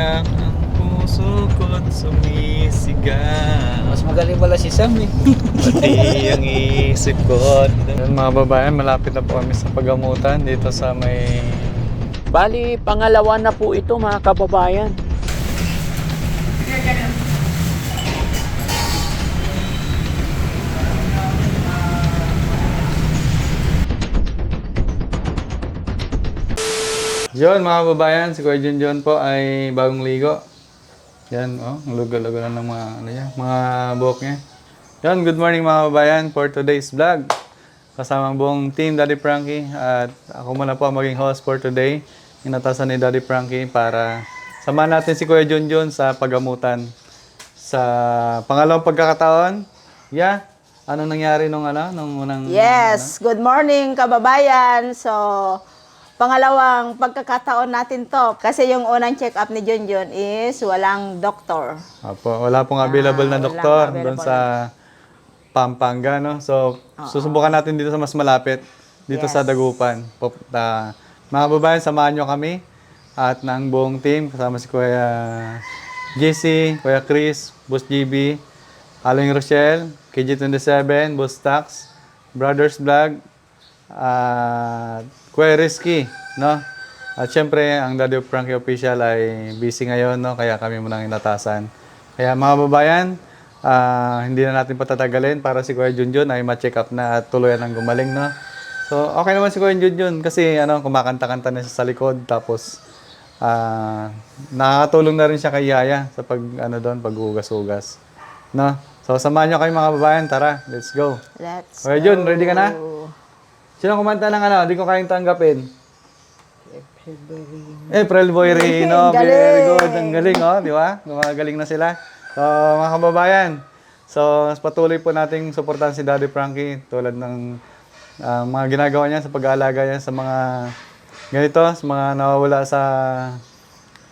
Umiiyak ang puso ko't sumisigaw Mas magaling pala si Sam eh. Pati ang isip ko Yan mga babayan, malapit na po kami sa pagamutan dito sa may... Bali, pangalawa na po ito mga kababayan. Yun mga babayan, si Kuya Junjun po ay bagong ligo. Yan, oh, lugo-lugo na ng mga, ano yan, mga buhok niya. Yan, good morning mga babayan for today's vlog. Kasama ang buong team Daddy Frankie at ako muna po ang maging host for today. Inatasan ni Daddy Frankie para samahan natin si Kuya Junjun sa pagamutan. Sa pangalawang pagkakataon, yeah, anong nangyari nung ano, nung unang... Yes, good morning kababayan. So, pangalawang pagkakataon natin to. Kasi yung unang check-up ni Junjun is walang doktor. Apo, wala pong available na Ah, wala doktor pong doon sa Pampanga, no? So, susubukan natin dito sa mas malapit, dito sa Yes. Dagupan. Pop, ah, mga babayan, samahan nyo kami at ng buong team, kasama si Kuya JC, Kuya Chris, Boss GB, Aling Rochelle, KG27, Boss Tax, Brothers Vlog, at Kuya Rizky, no? At syempre, ang Daddy of Frankie Official ay busy ngayon, no? Kaya kami muna ang inatasan. Kaya mga babayan, ah, hindi na natin patatagalin para si Kuya Junjun ay ma-check up na at tuluyan ang gumaling, no? So, okay naman si Kuya Junjun kasi ano, kumakanta-kanta na siya sa likod tapos ah nakakatulong na rin siya kay Yaya sa pag ano doon, paghugas-hugas. No? So, samahan niyo kayo mga babayan, tara, let's go. Let's Kuya Jun, ready ka na? Sino kumanta ng ano? Hindi ko kayang tanggapin. April Boy Rino. Ang Very galing. good. Ang galing, oh. Di ba? Gumagaling na sila. So, mga kababayan. So, patuloy po nating suportahan si Daddy Frankie tulad ng ah, mga ginagawa niya sa pag-aalaga niya sa mga ganito, sa mga nawawala sa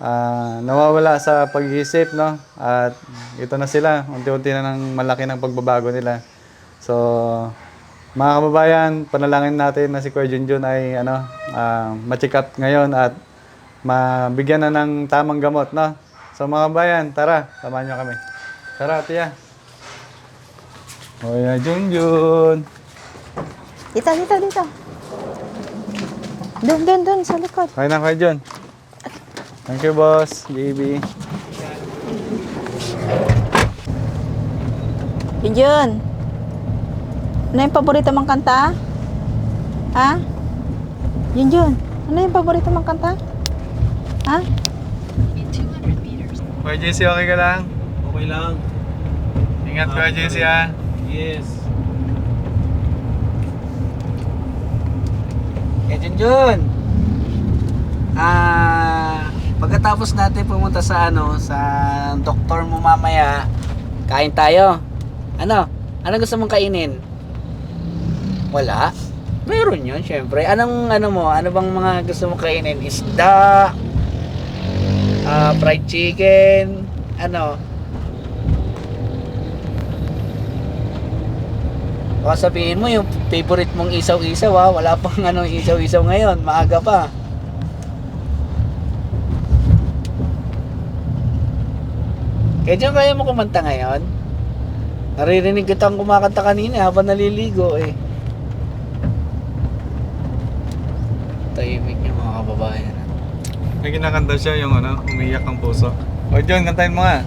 ah, nawawala sa pag-iisip, no? At ito na sila. Unti-unti na ng malaki ng pagbabago nila. So, mga kababayan, panalangin natin na si Kuya Junjun ay ano, ah, ma-check up ngayon at mabigyan na ng tamang gamot, no? So mga kababayan, tara, samahan niyo kami. Tara, tiya. Kuya Junjun. Dito, dito, dito. Doon, doon, doon, sa likod. Kaya na, Kuya Jun. Thank you, boss. JB. Junjun, ano yung paborito mong kanta? Ha? Junjun, ano yung paborito mong kanta? Ha? Kuya JC, okay ka lang? Okay lang. Ingat, Kuya JC, ha? Yes. Eh, Junjun. Ah, pagkatapos natin pumunta sa ano, sa doktor mo mamaya, kain tayo. Ano? Ano gusto mong kainin? Wala. Meron yun, syempre. Anong ano mo? Ano bang mga gusto mong kainin? Isda, ah, fried chicken, ano? Baka sabihin mo yung favorite mong isaw-isaw ha. Wala pang ano isaw-isaw ngayon. Maaga pa. Kaya dyan kaya mo kumanta ngayon? Naririnig kitang kumakanta kanina habang naliligo eh. Tahimik yung mga kababayan. May kinakanta siya yung ano, umiyak ang puso. O John, kantahin mo nga.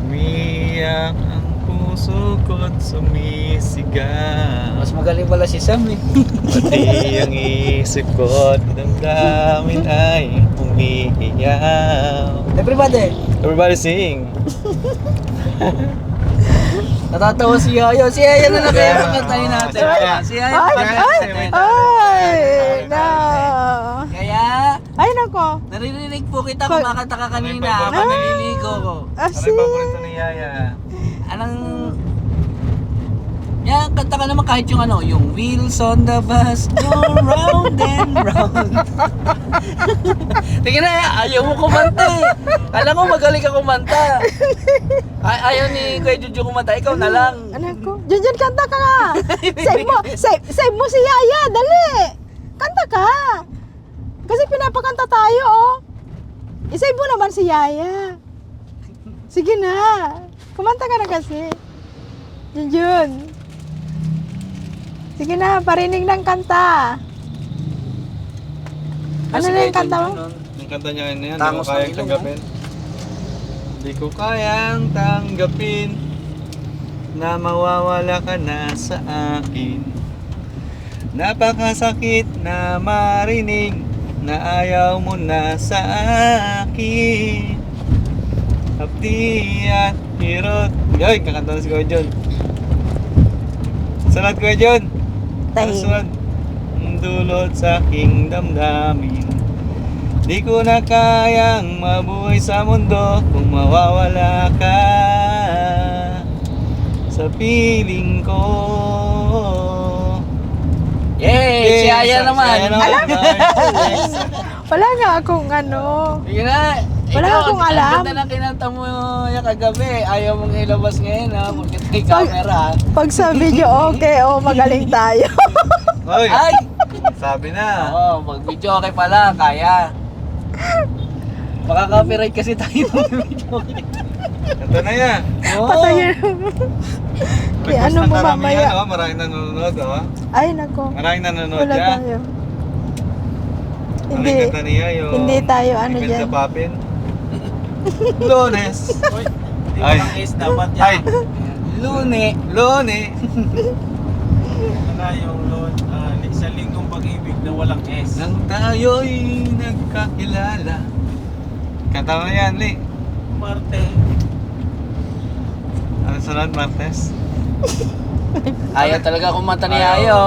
Umiyak ang puso ko't sumisigaw. Mas magaling pala si Sam eh. Pati ang isip ko't damdamin ay umiiyaw. Everybody! Everybody sing. Natatawa si Yaya. Si Yaya na lang kaya Yeah. pakantayin natin. Ay, ay, natin. ay, no. Kaya, Ay, nako. naririnig po kita kumakanta ka kanina Ano yung habang naliligo ko. Ah, Ano yung paborito ni Yaya? Anong... Yan, kanta ka naman kahit yung ano, yung wheels on the bus go round and round. Tingnan na, ayaw mo kumanta eh. Kala ko magaling ka kumanta. Ay, ayaw ni Kuya Juju kumanta, ikaw na lang. Ano ko? Junjun, kanta ka nga. save mo, save, save mo si Yaya, dali. Kanta ka. Kasi pinapakanta tayo, oh. Isay mo naman si Yaya. Sige na. Kumanta ka na kasi. Yun yun. Sige na, parinig ng kanta. Ano Kasi na yung kanta mo? Yung kanta niya na yan, hindi ko kayang ng ilong, tanggapin. Hindi ko kayang tanggapin na mawawala ka na sa akin. Napakasakit na marinig na ayaw mo na sa akin. Hapdi at hirot. Yoy, kakanta na si Kuya John. Sunod Kuya John. Sunod. Dulot sa aking damdamin. Di ko na kayang mabuhay sa mundo kung mawawala ka sa piling ko. Yay! Si Aya Sa- naman! Yes. Wala nga akong ano. Sige na! Wala Ikaw, akong ang alam. ganda ng kinanta mo yung kagabi. Ayaw mong ilabas ngayon ha. Porque may camera. Pag sa video, okay, oh, magaling tayo. Hoy, Ay! sabi na. Oo, mag video okay pala. Kaya. Makaka-copyright kasi tayo ng video okay. Ito na yan. Oo. Patayin. Kaya Request ano mo mamaya? oh. Maraming nanonood, oh. Ay, nako. Maraming nanonood Wala yan. tayo. Hindi. niya? Yung hindi tayo ano Ipil dyan. sa papin. Lunes. Ay. Ay. dapat Ay. Lune. Lone. na yung Lord, ah, sa linggong pag-ibig na walang S. Nang tayo'y nagkakilala. Kanta mo yan, Li. Marte. Ano sunod, Martes? Ayaw talaga kumanta ni Ayaw. Ayo.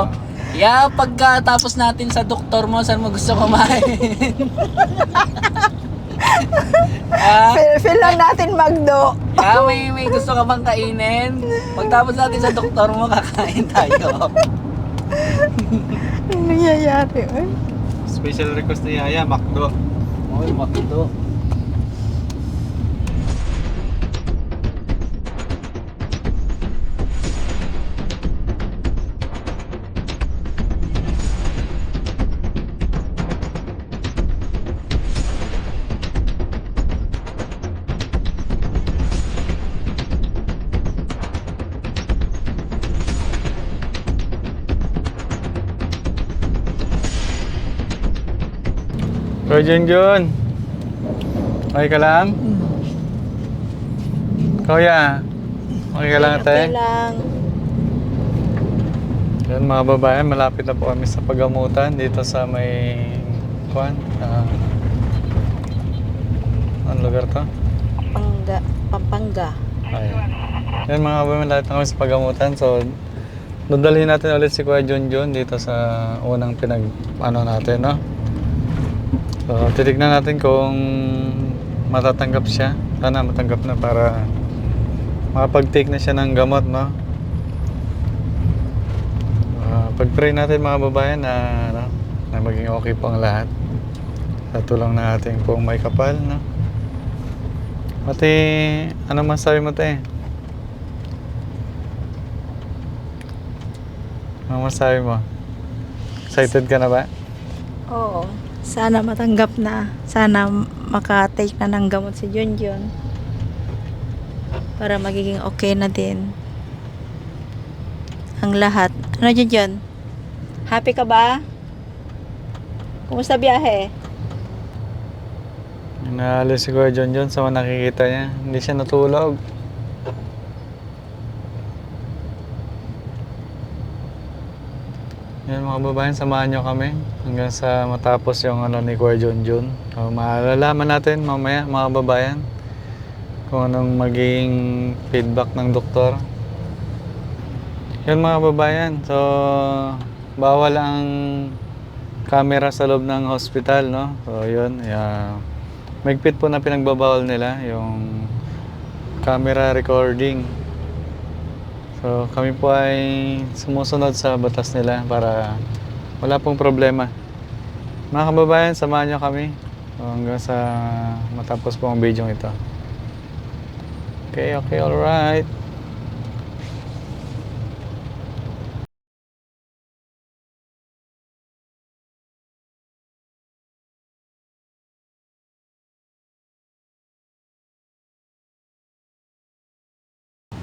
Ya, pagkatapos natin sa doktor mo, saan mo gusto kumain? ah, Feel, feel lang natin magdo. ya, may, may gusto ka bang kainin? Pagtapos natin sa doktor mo, kakain tayo. Anong nangyayari? Ay, Special request ni Yaya, Makdo. Uy, makito. Kuya Jun Jun. Okay ka lang? Kuya. Okay ka lang ate? okay lang. Yan mga babayan, malapit na po kami sa pagamutan dito sa may kuan. Uh, anong lugar to? Pampanga. Pampanga. Ayan. Yan mga babayan, malapit na kami sa pagamutan. So, dudalhin natin ulit si Kuya John John dito sa unang pinag ano natin, no? So, titignan natin kung matatanggap siya. Sana matanggap na para makapag-take na siya ng gamot, no? Ah, pag-pray natin mga babayan na, ano, na maging okay po ang lahat. Sa tulong na ating pong may kapal, no? Pati, ano masabi mo, te? Ano masabi mo? Excited ka na ba? Oo. Sana matanggap na. Sana makatake na ng gamot si Junjun. Para magiging okay na din. Ang lahat. Ano Junjun? Happy ka ba? Kumusta biyahe? Inaalis si Kuya John sa nakikita niya. Hindi siya natulog. Yan mga babayan, samahan nyo kami hanggang sa matapos yung ano ni Kuya John John. So, maalalaman natin mamaya mga babayan kung anong maging feedback ng doktor. Yan mga babayan, so bawal ang camera sa loob ng hospital, no? So yun, yeah. Magpit po na pinagbabawal nila yung camera recording. So kami po ay sumusunod sa batas nila para wala pong problema. Mga kababayan, samahan nyo kami hanggang sa matapos po ang video ito. Okay, okay, alright.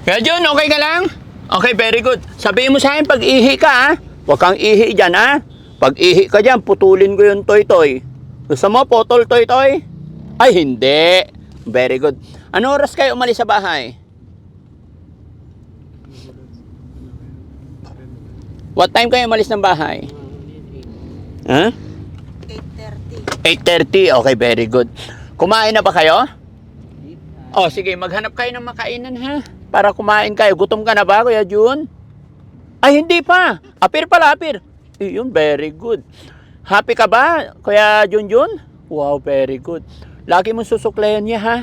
Kaya Jun, okay ka lang? Okay, very good. Sabihin mo sa akin pag ihi ka ha. Huwag kang ihi dyan ha. Pag ihi ka dyan, putulin ko yung toy-toy. Gusto mo, potol toy-toy? Ay, hindi. Very good. Ano oras kayo umalis sa bahay? What time kayo umalis ng bahay? Ha? 8.30. 8.30. Okay, very good. Kumain na ba kayo? Oh, sige, maghanap kayo ng makainan ha. Para kumain kayo. Gutom ka na ba, Kuya Jun? Ay, hindi pa. Apir pala, apir. Eh, Yun, very good. Happy ka ba, Kuya Jun Jun? Wow, very good. Lagi mong susuklayan niya, ha?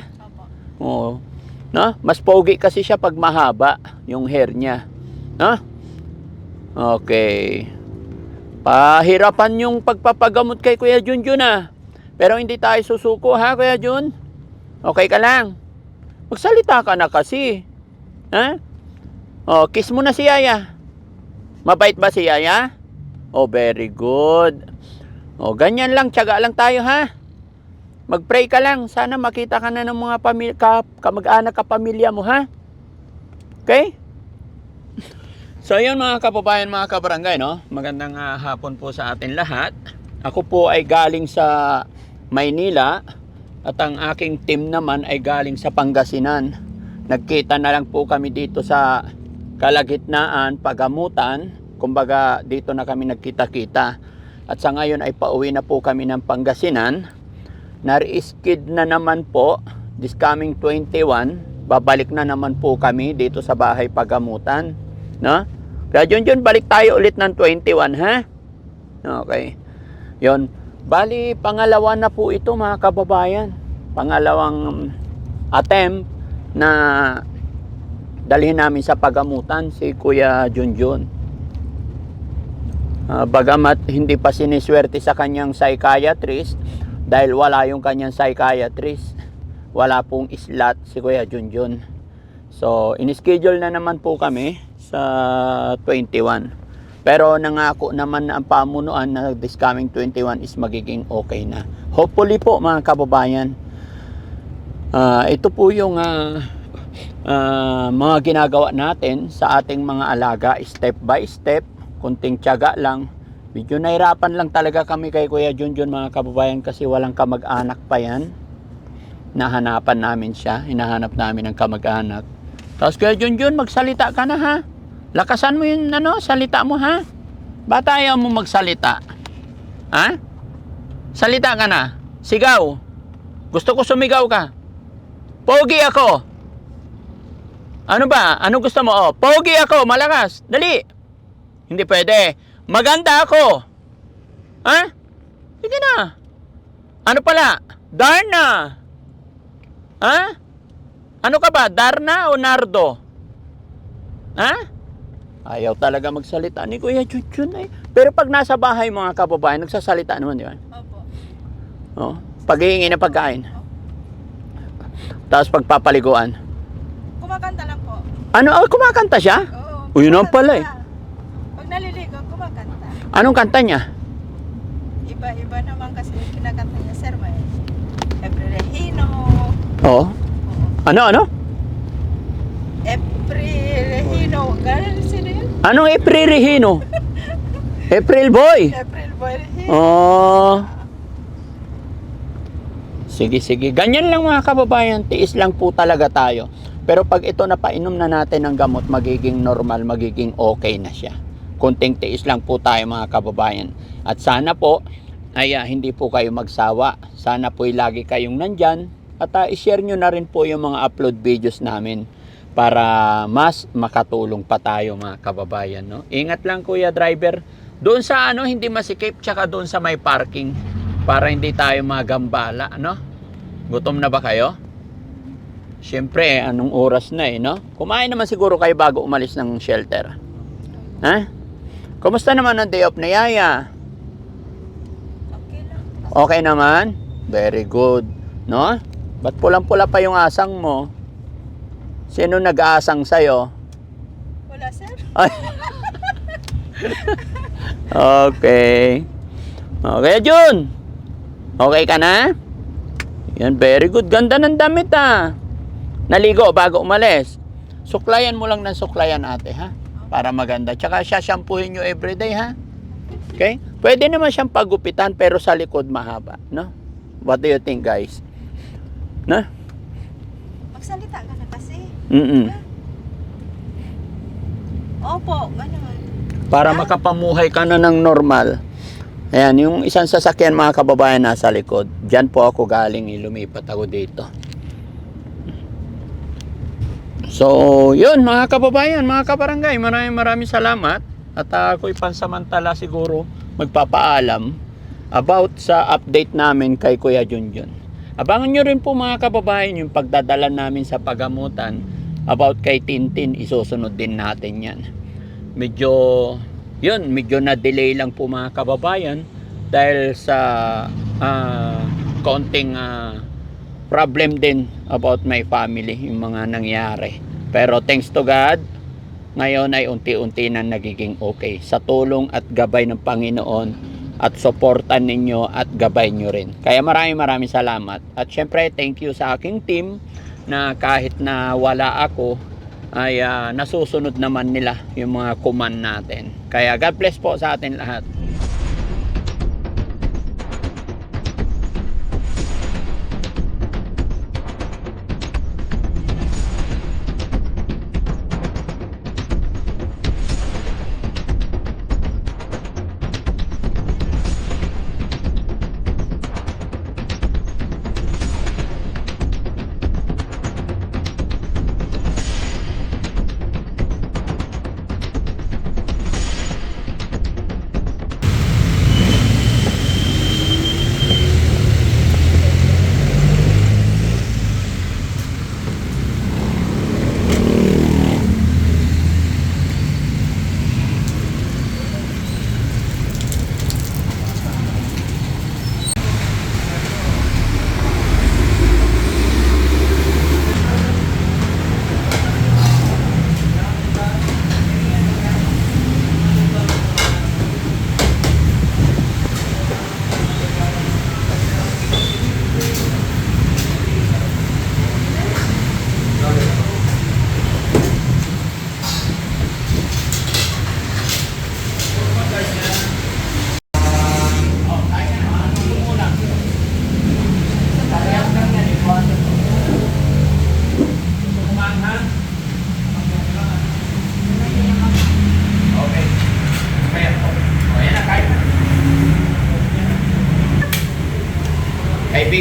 Oo. No? Mas pogi kasi siya pag mahaba yung hair niya. No? Okay. Pahirapan yung pagpapagamot kay Kuya Jun Jun, ha? Pero hindi tayo susuko, ha, Kuya Jun? Okay ka lang? Magsalita ka na kasi. Ha? Oh, kiss mo na si Yaya. Mabait ba si Yaya? Oh, very good. Oh, ganyan lang, tiyaga lang tayo ha. Mag-pray ka lang. Sana makita ka na ng mga pamilya, ka, kamag-anak ka pamilya mo ha. Okay? So yun mga kababayan, mga kabarangay, no? Magandang ah, hapon po sa atin lahat. Ako po ay galing sa Maynila at ang aking team naman ay galing sa Pangasinan. Nagkita na lang po kami dito sa kalagitnaan, pagamutan. Kumbaga dito na kami nagkita-kita. At sa ngayon ay pauwi na po kami ng Pangasinan. Nariskid na naman po this coming 21. Babalik na naman po kami dito sa bahay pagamutan. No? Kaya yun yun, balik tayo ulit ng 21 ha? Okay. Yon. Bali, pangalawa na po ito mga kababayan. Pangalawang attempt na dalhin namin sa pagamutan si Kuya Junjun. Ah, bagamat hindi pa siniswerte sa kanyang psychiatrist dahil wala yung kanyang psychiatrist. Wala pong slot si Kuya Junjun. So, in-schedule na naman po kami sa 21. Pero nangako naman na ang pamunuan na this coming 21 is magiging okay na. Hopefully po mga kababayan. Ah, ito po yung ah, ah, mga ginagawa natin sa ating mga alaga step by step. Kunting tiyaga lang. Medyo nahirapan lang talaga kami kay Kuya Junjun mga kababayan kasi walang kamag-anak pa yan. Nahanapan namin siya. Hinahanap namin ng kamag-anak. Tapos Kuya Junjun, magsalita ka na ha. Lakasan mo yung ano, salita mo ha. Bata ayaw mo magsalita. Ha? Salita ka na. Sigaw. Gusto ko sumigaw ka. Pogi ako. Ano ba? Ano gusto mo? Oh, pogi ako, malakas. Dali. Hindi pwede. Maganda ako. Ha? Sige na. Ano pala? Darna. Ha? Ano ka ba? Darna o Nardo? Ha? Ayaw talaga magsalita ni Kuya Chuchun eh. Pero pag nasa bahay mga kababayan, nagsasalita naman, di ba? Opo. Oh, paghihingi ng pagkain. Tapos pagpapaliguan. Kumakanta lang po. Ano? Oh, kumakanta siya? Oo. O, yun naman pala eh. Pag naliligo, kumakanta. Anong kanta niya? Iba-iba naman kasi yung kinakanta niya, sir. May April Regino. Oo. Ano, ano? April Regino. Ganun sino yun? Anong April Regino? April Boy. April Boy Regino. Oh. Sige, sige. Ganyan lang mga kababayan. Tiis lang po talaga tayo. Pero pag ito na painom na natin ng gamot, magiging normal, magiging okay na siya. Kunting tiis lang po tayo mga kababayan. At sana po, ay ah, hindi po kayo magsawa. Sana po lagi kayong nandyan. At ah, i-share nyo na rin po yung mga upload videos namin para mas makatulong pa tayo mga kababayan. No? Ingat lang kuya driver. Doon sa ano, hindi masikip, tsaka doon sa may parking para hindi tayo magambala, no? Gutom na ba kayo? Siyempre, anong oras na eh, no? Kumain naman siguro kayo bago umalis ng shelter. Ha? Kumusta naman ang day off na yaya? Okay lang. Okay naman? Very good. No? Ba't pulang-pula pa yung asang mo? Sino nag-aasang sa'yo? Wala, sir. Ay. okay. Okay, Jun. Okay ka na? Yan, very good. Ganda ng damit ah. Naligo bago umalis. Suklayan mo lang ng suklayan ate ha. Para maganda. Tsaka siya shampooin nyo everyday ha. Okay? Pwede naman siyang pagupitan pero sa likod mahaba. No? What do you think guys? No? Magsalita ka na kasi. Mm Opo, ganun. Para makapamuhay ka na ng normal. Ayan, yung isang sasakyan mga kababayan nasa likod. Diyan po ako galing, eh, lumipat ako dito. So, yun mga kababayan, mga kabarangay, maraming maraming salamat. At uh, ako'y pansamantala siguro magpapaalam about sa update namin kay Kuya Junjun. Abangan nyo rin po mga kababayan yung pagdadala namin sa pagamutan about kay Tintin, isusunod din natin yan. Medyo, yun, medyo na-delay lang po mga kababayan dahil sa ah, konting ah, problem din about my family, yung mga nangyari. Pero thanks to God, ngayon ay unti-unti na nagiging okay. Sa tulong at gabay ng Panginoon at suportan ninyo at gabay nyo rin. Kaya maraming maraming salamat. At syempre, thank you sa aking team na kahit na wala ako, ay ah, nasusunod naman nila yung mga command natin. Kaya God bless po sa atin lahat.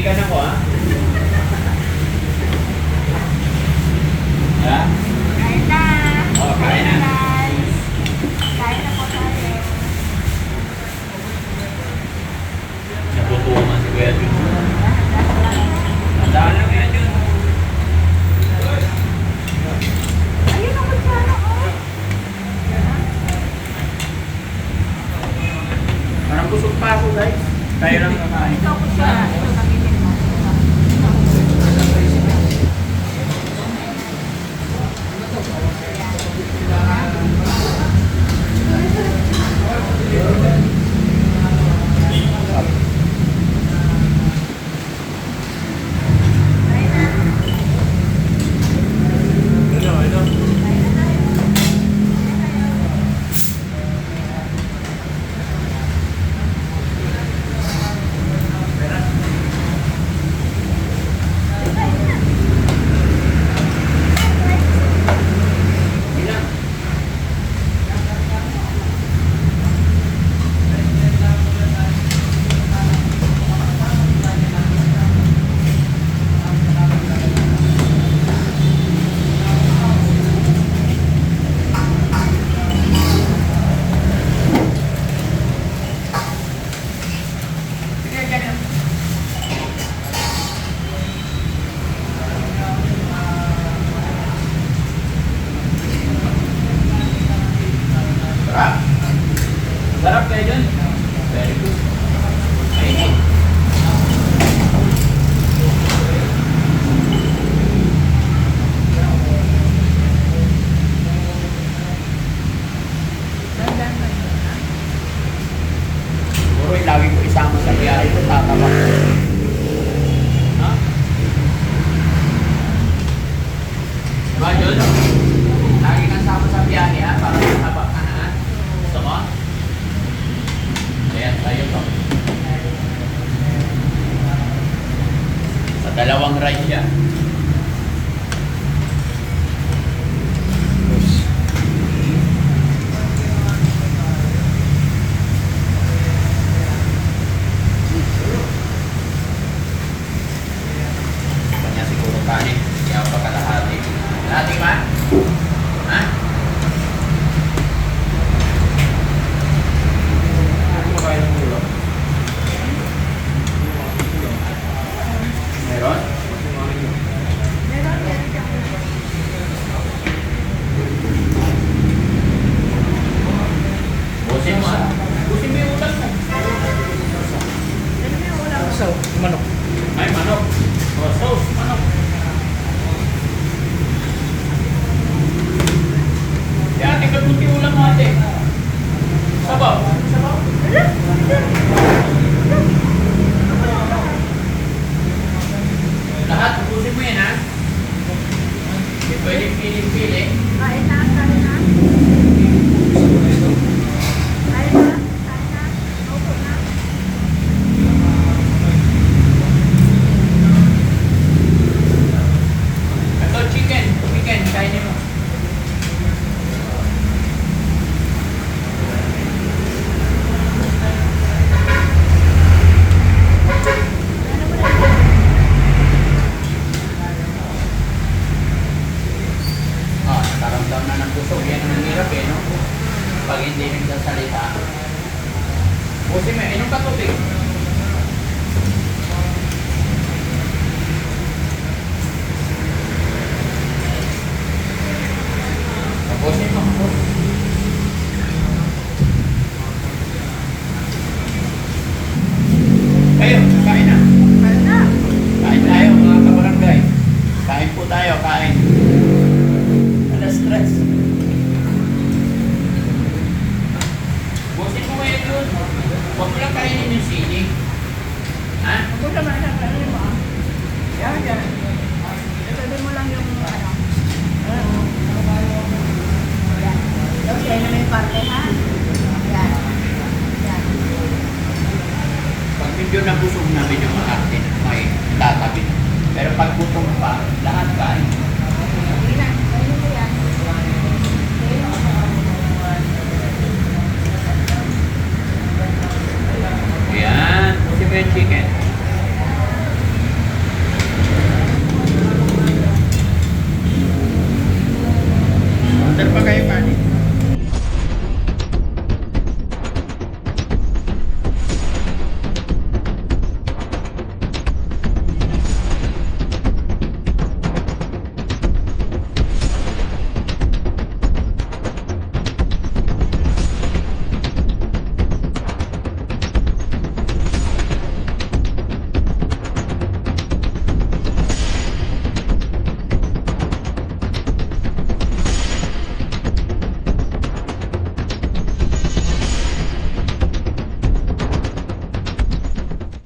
干香果啊。